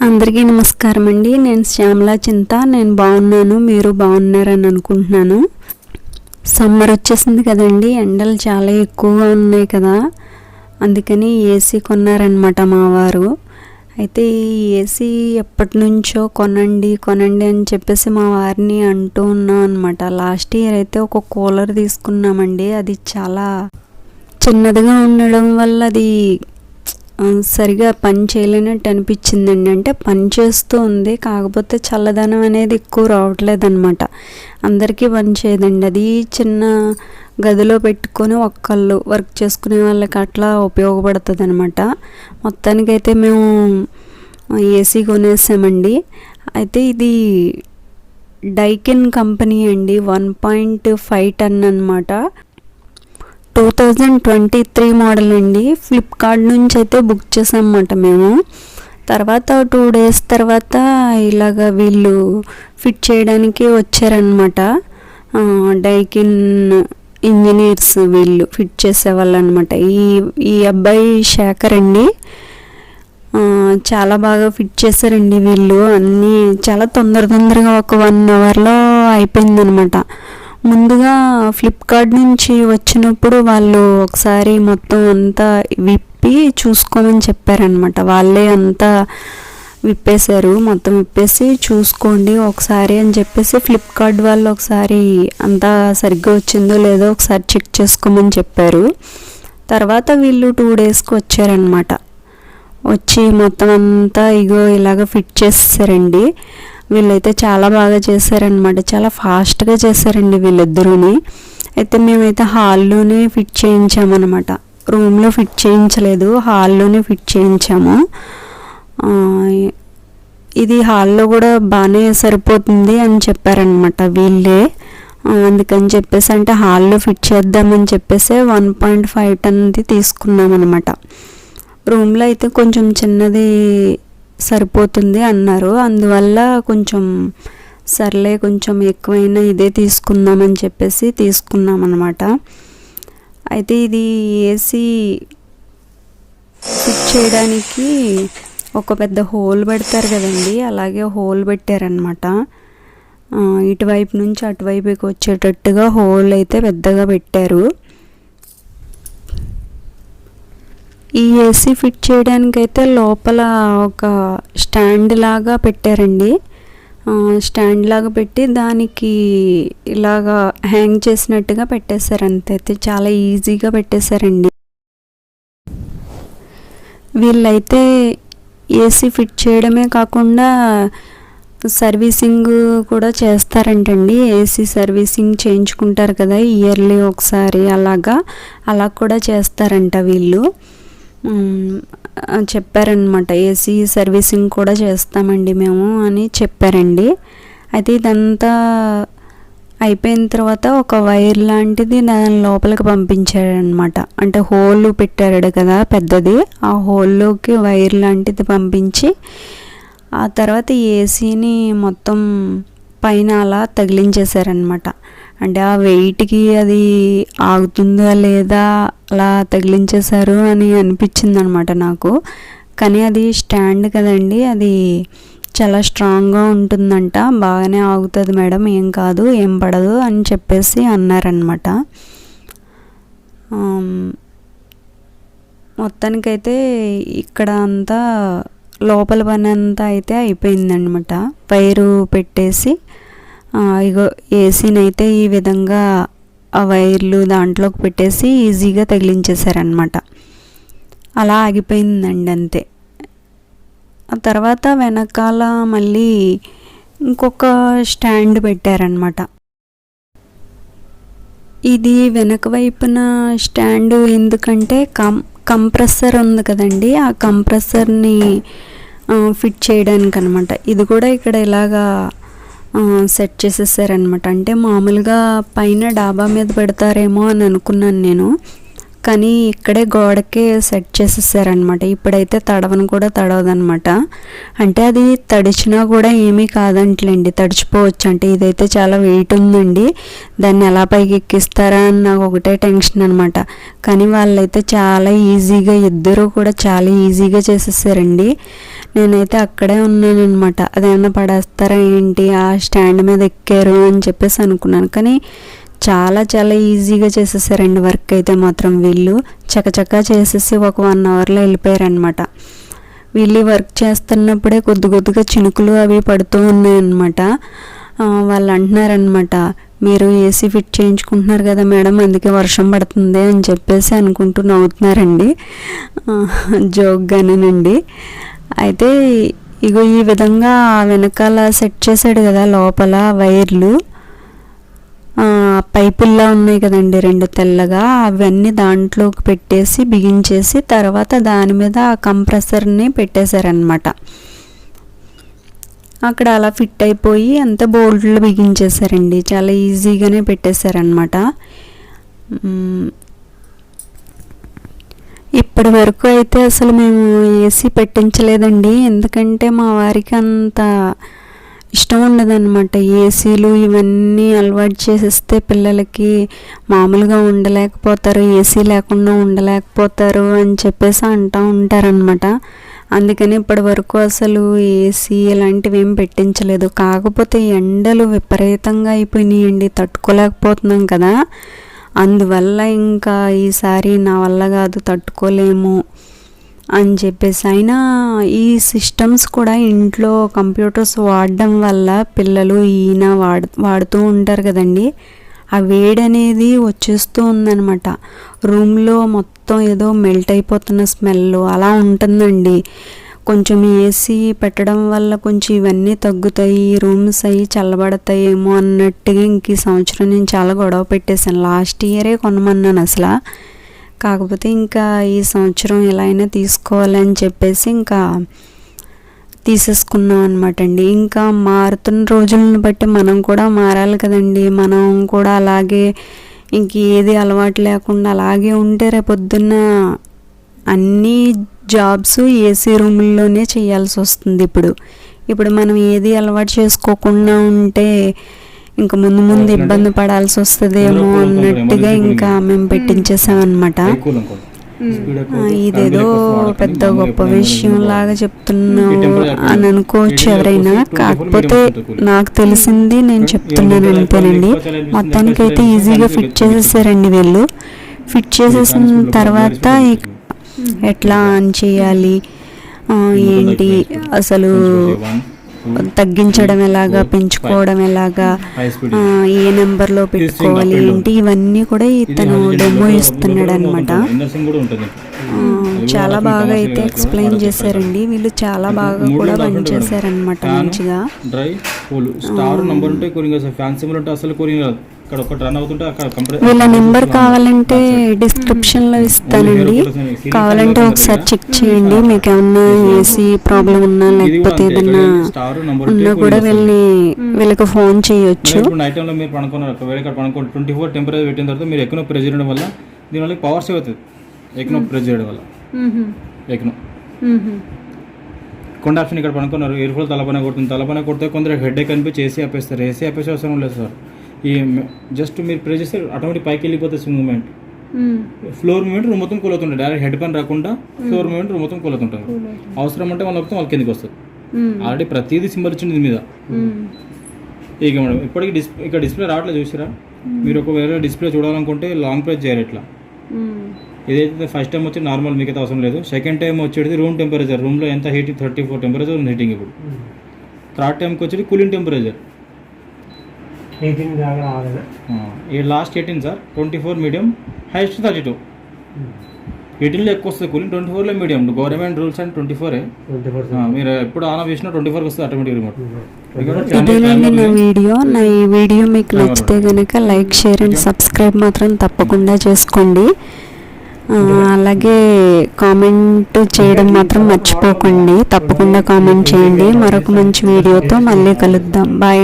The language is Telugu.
అందరికీ నమస్కారం అండి. నేను శ్యామలా చింత. నేను బాగున్నాను. మీరు బాగున్నారని అనుకుంటున్నాను. సమ్మర్ వచ్చేసింది కదండి. ఎండలు చాలా ఎక్కువగా ఉన్నాయి కదా. అందుకని ఏసీ కొన్నారనమాట మా వారు. అయితే ఈ ఏసీ ఎప్పటి నుంచో కొనండి కొనండి అని చెప్పేసి మా వారిని అంటూ ఉన్నాం అనమాట లాస్ట్ ఇయర్ అయితే ఒక కూలర్ తీసుకున్నామండి. అది చాలా చిన్నదిగా ఉండడం వల్ల అది సరిగా పని చేయలేనట్టు అనిపించిందండి. అంటే పని చేస్తూ ఉంది. కాకపోతే చల్లదనం అనేది ఎక్కువ రావట్లేదు అనమాట అందరికీ పని చేయదండి. అది చిన్న గదిలో పెట్టుకొని ఒక్కళ్ళు వర్క్ చేసుకునే వాళ్ళకి అట్లా ఉపయోగపడుతుంది అనమాట మొత్తానికైతే మేము ఏసీ కొనేసామండి. అయితే ఇది డైకిన్ కంపెనీ అండి. వన్ పాయింట్ ఫైవ్ టన్ అనమాట two thousand twenty three model అండి. ఫ్లిప్కార్ట్ నుంచి అయితే బుక్ చేసామన్నమాట మేము. తర్వాత టూ డేస్ తర్వాత ఇలాగ వీళ్ళు ఫిట్ చేయడానికి వచ్చారనమాట డైకిన్ ఇంజనీర్స్ వీళ్ళు ఫిట్ చేసేవాళ్ళు అనమాట ఈ ఈ అబ్బాయి శేఖర్ అండి. చాలా బాగా ఫిట్ చేశారండి వీళ్ళు. అన్నీ చాలా తొందర తొందరగా ఒక వన్ అవర్లో అయిపోయిందనమాట ముందుగా ఫ్లిప్కార్ట్ నుంచి వచ్చినప్పుడు వాళ్ళు ఒకసారి మొత్తం అంతా విప్పి చూసుకోమని చెప్పారనమాట వాళ్ళే అంతా విప్పేశారు. మొత్తం విప్పేసి చూసుకోండి ఒకసారి అని చెప్పేసి ఫ్లిప్కార్ట్ వాళ్ళు ఒకసారి అంతా సరిగ్గా వచ్చిందో లేదో ఒకసారి చెక్ చేసుకోమని చెప్పారు. తర్వాత వీళ్ళు టూ డేస్కి వచ్చారనమాట వచ్చి మొత్తం అంతా ఇగో ఇలాగ ఫిట్ చేసేసారండి. వీళ్ళైతే చాలా బాగా చేశారనమాట చాలా ఫాస్ట్గా చేశారండి వీళ్ళిద్దరూని. అయితే మేమైతే హాల్లోనే ఫిట్ చేయించామన్నమాట. రూమ్లో ఫిట్ చేయించలేదు హాల్లోనే ఫిట్ చేయించాము. ఇది హాల్లో కూడా బాగానే సరిపోతుంది అని చెప్పారనమాట వీళ్ళే. అందుకని చెప్పేసి అంటే హాల్లో ఫిట్ చేద్దామని చెప్పేసి వన్ పాయింట్ ఫైవ్ టన్ది తీసుకున్నాం అనమాట రూమ్లో అయితే కొంచెం చిన్నది సరిపోతుంది అన్నారు. అందువల్ల కొంచెం సర్లే కొంచెం ఎక్కువైనా ఇదే తీసుకుందామని చెప్పేసి తీసుకున్నాం అనమాట అయితే ఇది ఏసీ ఫిట్ చేయడానికి ఒక పెద్ద హోల్ పెడతారు కదండి అలాగే హోల్ పెట్టారనమాట ఇటువైపు నుంచి అటువైపుకి వచ్చేటట్టుగా హోల్ అయితే పెద్దగా పెట్టారు. ఈ ఏసీ ఫిట్ చేయడానికైతే లోపల ఒక స్టాండ్ లాగా పెట్టారండి. స్టాండ్ లాగా పెట్టి దానికి ఇలాగా హ్యాంగ్ చేసినట్టుగా పెట్టేశారు అంతైతే చాలా ఈజీగా పెట్టేశారండి. వీళ్ళైతే ఏసీ ఫిట్ చేయడమే కాకుండా సర్వీసింగ్ కూడా చేస్తారంటండి. ఏసీ సర్వీసింగ్ చేయించుకుంటారు కదా ఇయర్లీ ఒకసారి అలాగా. అలా కూడా చేస్తారంట వీళ్ళు. చెప్పారనమాట ఏసీ సర్వీసింగ్ కూడా చేస్తామండి మేము అని చెప్పారండి. అయితే ఇదంతా అయిపోయిన తర్వాత ఒక వైర్ లాంటిది దాని లోపలికి పంపించాడనమాట అంటే హోల్ పెట్టాడు కదా పెద్దది. ఆ హోల్లోకి వైర్ లాంటిది పంపించి ఆ తర్వాత ఏసీని మొత్తం పైన అలా తగిలించేశారనమాట అంటే ఆ వెయిట్కి అది ఆగుతుందా లేదా అలా తగిలించేశారు అని అనిపించింది అనమాట నాకు. కానీ అది స్టాండ్ కదండి అది చాలా స్ట్రాంగ్గా ఉంటుందంట. బాగానే ఆగుతుంది మేడం ఏం కాదు ఏం పడదు అని చెప్పేసి అన్నారనమాట మొత్తానికైతే ఇక్కడ అంతా లోపల పని అంతా అయితే అయిపోయిందనమాట వైరు పెట్టేసి ఇగో ఏసీని అయితే ఈ విధంగా ఆ వైర్లు దాంట్లోకి పెట్టేసి ఈజీగా తగిలించేశారనమాట అలా ఆగిపోయిందండి అంతే. ఆ తర్వాత వెనకాల మళ్ళీ ఇంకొక స్టాండ్ పెట్టారనమాట ఇది వెనక వైపున స్టాండ్ ఎందుకంటే కం కంప్రెసర్ ఉంది కదండి ఆ కంప్రెసర్ని ఫిట్ చేయడానికి అనమాట ఇది కూడా ఇక్కడ ఇలాగా సెట్ చేసేసారనమాట. అంటే మామూలుగా పైన డాబా మీద పెడతారేమో అని అనుకున్నాను నేను. కానీ ఇక్కడే గోడకే సెట్ చేసేసారనమాట ఇప్పుడైతే తడవను కూడా తడవదనమాట అంటే అది తడిచినా కూడా ఏమీ కాదంటలేండి. తడిచిపోవచ్చు. అంటే ఇదైతే చాలా వెయిట్ ఉందండి. దాన్ని ఎలా పైకి ఎక్కిస్తారా అని నాకు ఒకటే టెన్షన్ అనమాట కానీ వాళ్ళైతే చాలా ఈజీగా ఇద్దరు కూడా చాలా ఈజీగా చేసేసారండి. నేనైతే అక్కడే ఉన్నాను అనమాట అదేమన్నా పడేస్తారా ఏంటి? ఆ స్టాండ్ మీద ఎక్కారు అని చెప్పేసి అనుకున్నాను. కానీ చాలా చాలా ఈజీగా చేసేసారండి వర్క్ అయితే మాత్రం వీళ్ళు. చకచకా చేసేసి ఒక వన్ అవర్లో వెళ్ళిపోయారనమాట వీళ్ళు వర్క్ చేస్తున్నప్పుడే కొద్ది కొద్దిగా చినుకులు అవి పడుతూ ఉన్నాయన్నమాట. వాళ్ళు అంటున్నారనమాట మీరు ఏసీ ఫిట్ చేయించుకుంటున్నారు కదా మేడం అందుకే వర్షం పడుతుంది అని చెప్పేసి అనుకుంటూ నవ్వుతున్నారండి. జోక్గానేనండి అయితే ఇగో ఈ విధంగా వెనకాల సెట్ చేశాడు కదా లోపల వైర్లు. పైపుల్లా ఉన్నాయి కదండి రెండు తెల్లగా. అవన్నీ దాంట్లోకి పెట్టేసి బిగించేసి తర్వాత దాని మీద ఆ కంప్రెసర్ని పెట్టేశారనమాట అక్కడ అలా ఫిట్ అయిపోయి అంత బోల్ట్లు బిగించేశారండి. చాలా ఈజీగానే పెట్టేశారనమాట ఇప్పటి వరకు అయితే అసలు మేము ఏసీ పెట్టించలేదండి. ఎందుకంటే మా వారికి అంత ఇష్టం ఉండదన్నమాట. ఏసీలు ఇవన్నీ అలవాటు చేసేస్తే పిల్లలకి మామూలుగా ఉండలేకపోతారు ఏసీ లేకుండా ఉండలేకపోతారు అని చెప్పేసి అంటూ ఉంటారనమాట అందుకని ఇప్పటి వరకు అసలు ఏసీ ఇలాంటివి ఏం పెట్టించలేదు. కాకపోతే ఎండలు విపరీతంగా అయిపోయినాయండి. తట్టుకోలేకపోతున్నాం కదా. అందువల్ల ఇంకా ఈసారి నా వల్ల కాదు తట్టుకోలేము. అని చెప్పేసి. అయినా ఈ సిస్టమ్స్ కూడా ఇంట్లో కంప్యూటర్స్ వాడడం వల్ల పిల్లలు ఈయన వాడు వాడుతూ ఉంటారు కదండి. ఆ వేడి అనేది వచ్చేస్తూ ఉందన్నమాట. రూమ్లో మొత్తం ఏదో మెల్ట్ అయిపోతున్న స్మెల్ అలా ఉంటుందండి. కొంచెం ఏసీ పెట్టడం వల్ల కొంచెం ఇవన్నీ తగ్గుతాయి రూమ్స్ అవి చల్లబడతాయేమో అన్నట్టుగా ఇంక ఈ సంవత్సరం నేను చాలా గొడవ పెట్టేశాను. లాస్ట్ ఇయరే కొనమన్నాను అసలు. కాకపోతే ఇంకా ఈ సంవత్సరం ఎలా అయినా తీసుకోవాలని చెప్పేసి ఇంకా తీసేసుకున్నాం అనమాట అండి ఇంకా మారుతున్న రోజులను బట్టి మనం కూడా మారాలి కదండి. మనం కూడా అలాగే ఇంక ఏది అలవాటు లేకుండా అలాగే ఉంటే రేపొద్దున్న అన్ని జాబ్స్ ఏసీ రూముల్లోనే చేయాల్సి వస్తుంది ఇప్పుడు. ఇప్పుడు మనం ఏది అలవాటు చేసుకోకుండా ఉంటే ఇంకా ముందు ముందు ఇబ్బంది పడాల్సి వస్తుందేమో అన్నట్టుగా ఇంకా మేము పెట్టించేసామన్నమాట. ఇదేదో. పెద్ద గొప్ప విషయం లాగా చెప్తున్నావు అని అనుకోవచ్చు ఎవరైనా. కాకపోతే. నాకు తెలిసింది నేను చెప్తున్నాను అంతేనండి. మొత్తానికి అయితే. ఈజీగా ఫిట్. చేసేసారండి వీళ్ళు. ఫిట్ చేసేసిన తర్వాత ఎట్లా ఆన్ చేయాలి? ఏంటి అసలు తగ్గించడం ఎలాగా ఫోర్, పెంచుకోవడం ఎలాగా స్పీడ్ ఆ, ఏ నెంబర్లో పెట్టుకోవాలి. ఏంటి ఇవన్నీ కూడా ఇతను డెమో ఇస్తున్నాడు అనమాట కూడా ఉంటుంది చాలా బాగా అయితే ఎక్స్ప్లెయిన్ చేశారండి. వీళ్ళు చాలా ఇప్పుడు బాగా కూడా. పనిచేశారనమాట మంచిగా. డ్రై కూల్ స్టార్ నంబర్ ఉంటే కూలింగ్ వస్తుంది ఫ్యాన్ సింబల్ ఉంటే అసలు కూలింగ్ రాదు ఇక్కడ ఒకటి రన్ అవుతుంటే అక్కడ కంప్రెస్ వీళ్ళ నెంబర్ కావాలంటే డిస్క్రిప్షన్లో ఇస్తానండి. కావాలంటే ఒకసారి చెక్ చేయండి. మీకు ఏమన్నా ఏసీ ప్రాబ్లం ఉన్నా లేకపోతే ఏదన్నా ఉన్నా కూడా వీళ్ళని వీళ్ళకి ఫోన్ చేయొచ్చు. ఇప్పుడు నైట్ టైంలో మీరు పడుకున్నారు ఒక వేరే పడుకోండి ట్వంటీ ఫోర్ టెంపరేచర్ పెట్టిన తర్వాత మీరు ఎక్కనో ప్రెజర్ చేయడం వల్ల దీనివల్ల పవర్ సేవ్ అవుతుంది. ఎక్కనో ప్రెజర్ చేయడం వల్ల ఎక్కనో కొండ ఆప్షన్ ఇక్కడ పడుకున్నారు ఎయిర్ ఫ్లో తలపైన కొడుతుంది. తలపైన కొడితే కొందరు హెడ్ ఎక్ అనిపించి ఏసీ ఆపేస్తారు. ఏసీ ఆపేసే అవసరం లేదు సార్. ఈ జస్ట్ మీరు ప్రెస్ చేస్తే ఆటోమేటిక్ పైకి వెళ్ళిపోతుంది swing moment floor moment room మొత్తం కూల్ అవుతుంటుంది డైరెక్ట్ హెడ్ పైన రాకుండా ఫ్లోర్ మూమెంట్ రూమ్ మొత్తం కూల్ అవుతుంటుంది. అవసరం అంటే వాళ్ళ మొత్తం వాళ్ళ కిందకి వస్తుంది. ఆల్రెడీ ప్రతిదీ సింబల్ ఇచ్చింది మీద. ఇక మేడం ఇప్పటికి డిస్ప్లే ఇక్కడ డిస్ప్లే రావట్లేదు చూసారా? మీరు ఒకవేళ డిస్ప్లే చూడాలనుకుంటే లాంగ్ ప్రెస్ చేయాలి ఇట్లా ఇదైతే ఫస్ట్ టైం వచ్చి నార్మల్ మిగతా అవసరం లేదు. సెకండ్ టైం వచ్చేది రూమ్ టెంపరేచర్ రూమ్లో ఎంత హీటింగ్ థర్టీ ఫోర్ టెంపరేచర్ ఉంది హీటింగ్ ఇప్పుడు. థర్డ్ టైంకి వచ్చేది కూలింగ్ టెంపరేచర్ ఈ last eighteen sir twenty four medium highest thirty two ఎయిటీన్లో ఎక్కువ వస్తుంది కూలింగ్ ట్వంటీ ఫోర్లో medium government rules and twenty ఫోరే మీరు ఎప్పుడు ఆన్ ఆఫ్ చేసినా ట్వంటీ ఫోర్కి వస్తుంది ఆటోమేటిక్ రిమోట్ ఇదేనండి నా వీడియో. నా ఈ వీడియో మీకు నచ్చితే కనుక లైక్ షేర్ అండ్ సబ్స్క్రైబ్ మాత్రం తప్పకుండా చేసుకోండి. అలాగే కామెంట్ చేయడం మాత్రం మర్చిపోకండి. తప్పకుండా కామెంట్ చేయండి. మరొక మంచి వీడియోతో మళ్ళీ కలుద్దాం. బాయ్